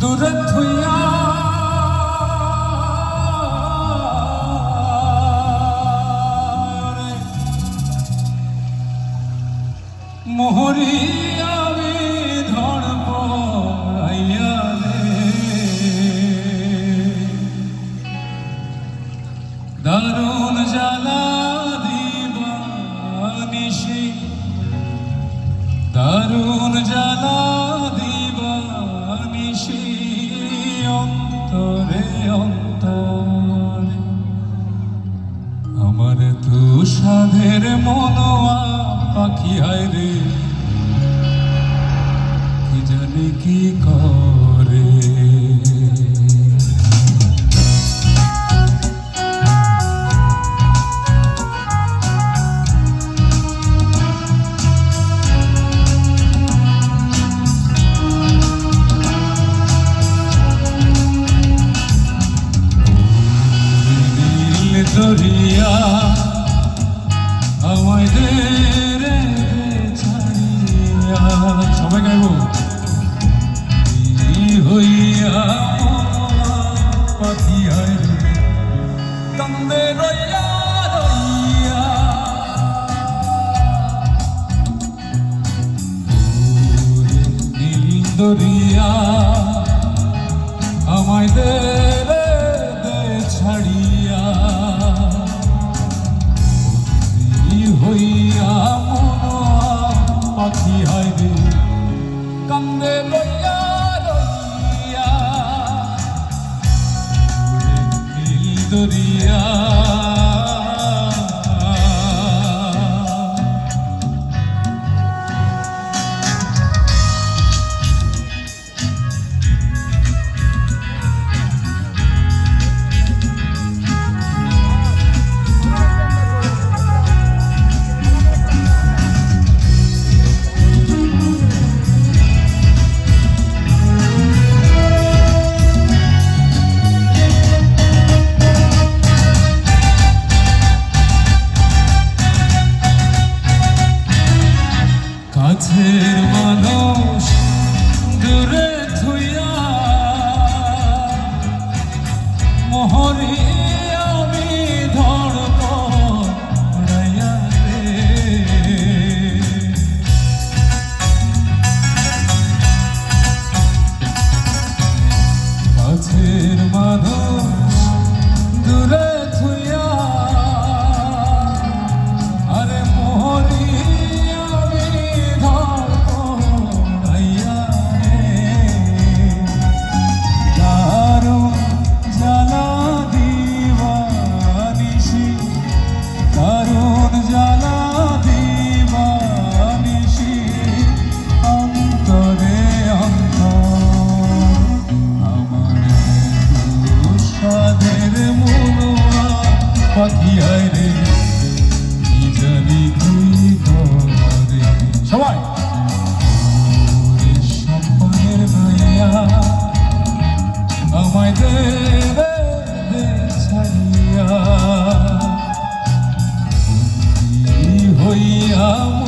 দূরে থুইয়া। মোহরি আমি দারুণ জ্বালা দিবানিসি জ্বালা দি মিশি অন্তরে অন্তরে। আমার তু সাধের মনোয়া পাখি হায় রে। কি জানি কি কর সময়দের ছাড়িয়া সবাই গাইব হইয়া পাথিয়ায় তন্দে রইয়া দরিয়া আমায় দে দরিয়া 以后。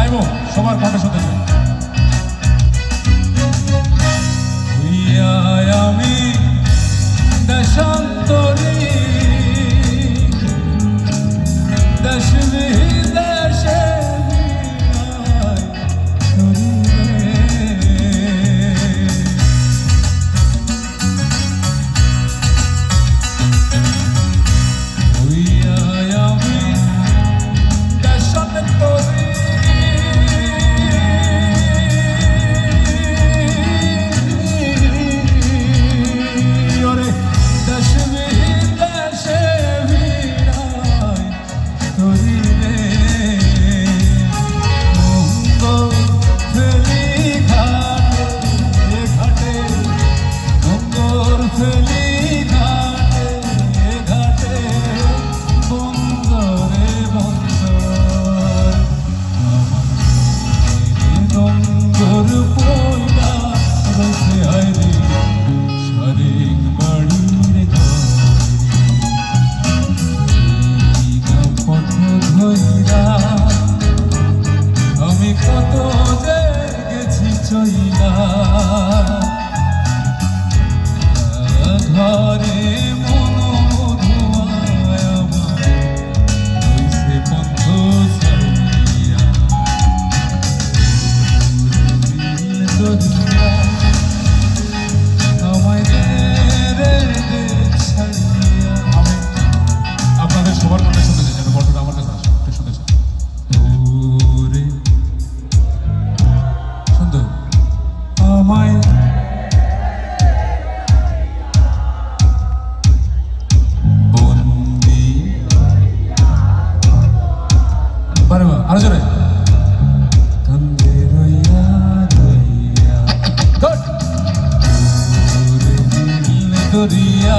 আইব সবার কথা শুনতে চাই। করিয়া